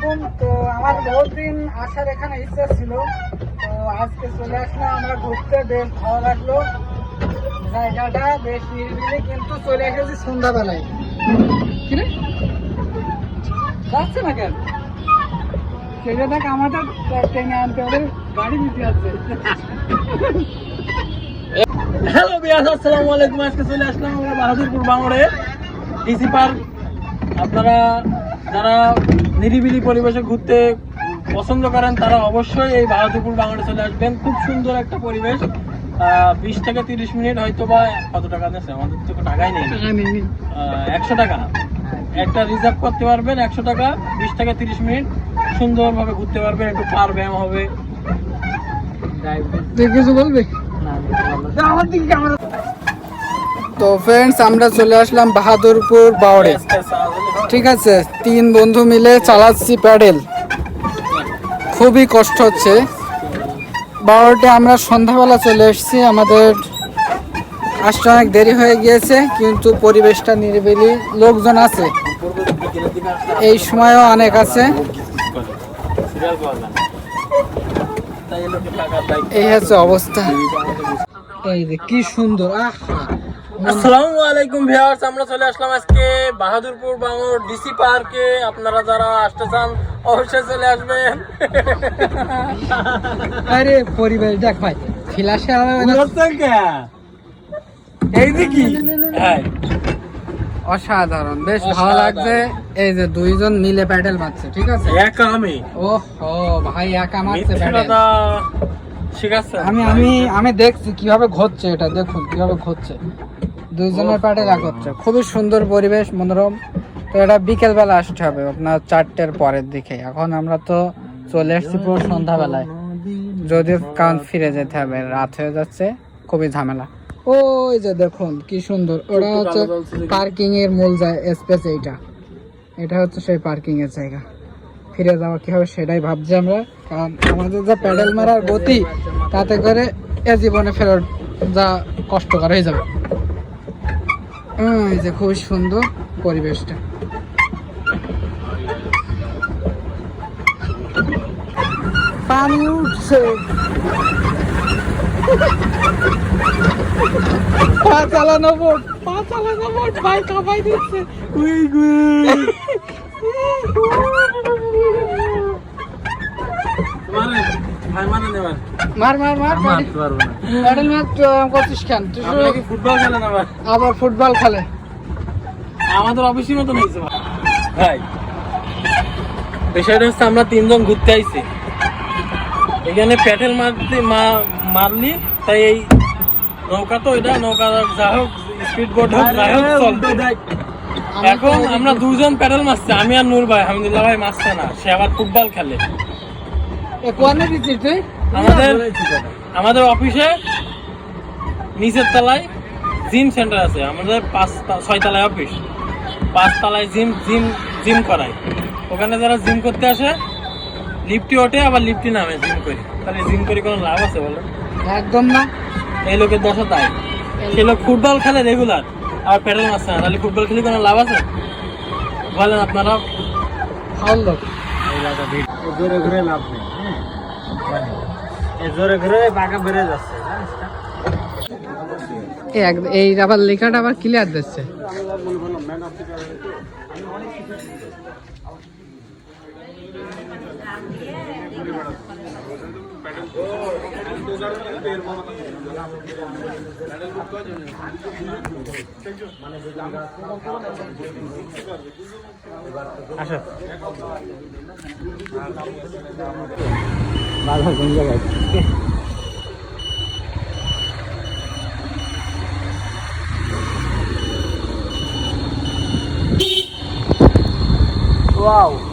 আলাইকুম তো আমার বহুত দিন আসার এখানে ইচ্ছা ছিল। তো আজকে চলে আসলাম, আমরা ঘুরতে, বেশ ভালো লাগল। জায়গাটা বেশ নিরিবিলি, কিন্তু চলে এসেছি সন্ধ্যাবেলায়। যাচ্ছে না কেন? সেটা দেখ, আমাদের ট্রেনে আনতে হবে গাড়ি দিতে আছে। হ্যালো বিয়াস, আসসালামু আলাইকুম। আজকে চলে আসলাম আমরা বাহাদুরপুর বাংড়ে ডিসি পার্ক। আপনারা, যারা নিরিবিলি পরিবেশে ঘুরতে পছন্দ করেন তারা অবশ্যই এই বাহাদুরপুর বাংড়ে চলে আসবেন। খুব সুন্দর একটা পরিবেশ। বিশ থেকে তিরিশ মিনিট হয়তো বা কত টাকা দিয়েছে? আমাদের তো টাকাই নেই। একশো টাকা। একটা রিজার্ভ করতে পারবেন একশো টাকা বিশ থেকে তিরিশ মিনিট। সুন্দরভাবে ঘুরতে পারবেন একটু পার ব্যায়াম হবে। কিছু বলবি। তো ফ্রেন্ডস আমরা চলে আসলাম বাহাদুরপুর বাওড়ে ঠিক আছে, তিন বন্ধু মিলে চালাচ্ছি প্যাডেল। খুবই কষ্ট হচ্ছে। বারোটে আমরা সন্ধ্যাবেলা চলে এসেছি, আমাদের আসতে অনেক দেরি হয়ে গিয়েছে, কিন্তু পরিবেশটা নিরিবিলি, লোকজন আছে। এই সময়ও অনেক আছে। এই হচ্ছে অবস্থা। এই কি সুন্দর, আহ! আসসালামু আলাইকুম ভিউয়ার্স আমরা চলে আসলাম আজকে বাহাদুরপুর বাংলোর ডিসি পার্কে। আপনারা যারা আসতে চান অবশ্যই চলে আসবেন। আরে পরিবেশ দেখ ভাই ফিলাসে এই দেখি হ্যাঁ অসাধারণ বেশ ভালো লাগছে। এই যে দুইজন মিলে প্যাডেল মারছে ঠিক আছে? একা আমি? ও হো ভাই একা মারছে প্যাডেল কথা শিখাচ্ছে আমি আমি আমি দেখছি কীভাবে ঘটছে এটা দেখুন কীভাবে ঘটছে। দুইজনের প্যাডেল এক হচ্ছে। খুবই সুন্দর পরিবেশ মনোরম। তো এটা বিকেল বেলা আসতে হবে আপনার চারটের পরের দিকে। এখন আমরা তো চলে এসেছি পুরো সন্ধ্যাবেলায়। যদি কান ফিরে যেতে হবে রাত হয়ে যাচ্ছে খুবই ঝামেলা। ওই যে দেখুন কি সুন্দর। ওটা হচ্ছে পার্কিং এর মূল স্পেস এইটা। এটা হচ্ছে সেই পার্কিং এর জায়গা। ফিরে যাওয়া কি হবে সেটাই ভাবছি আমরা। কারণ আমাদের যা প্যাডেল মারার গতি তাতে করে এ জীবনে ফেরত যা কষ্টকর হয়ে যাবে। এই যে খুব সুন্দর পরিবেশটা। পানি উঠছে। পা চালানো বোট, পা চালানো বোট ভাই কাপাই দিচ্ছে। মার মার মার। প্যাডেল করছিস কেন? তুই ফুটবল আবার আবার ফুটবল খেলে। আমাদের অফিসের মতো হয়েছে ভাই বিষয়টা হচ্ছে আমরা তিনজন ঘুরতে আইছি। এখানে প্যাটেল মারতে মারলি তাই এই নৌকা তো এটা নৌকা যা হোক স্পিড বোট হোক যাই হোক এখন আমরা দুজন প্যাডেল মারছি আমি আর নূর ভাই আলহামদুলিল্লাহ ভাই মারছে না। সে আবার ফুটবল খেলে। আমাদের আমাদের অফিসে নিচের তলায় জিম সেন্টার আছে। আমাদের পাঁচ ছয় তলায় অফিস। পাঁচ তলায় জিম জিম জিম করায়। ওখানে যারা জিম করতে আসে লিফটি ওঠে আবার লিফটি নামে জিম করি। তাহলে জিম করে কোনো লাভ আছে বলো? একদম না। এই লোকের দশা তাই। সে লোক ফুটবল খেলে রেগুলার আর প্যাডেল মারছে না। তাহলে ফুটবল খেলে কোনো লাভ আছে? বলেন আপনারা ফাউল লোক জোরে ঘুরে লাভ নেই। এই এই আবার লেখাটা আবার ক্লিয়ার দিচ্ছে। আসো বাধা কোন জায়গায় ওয়াও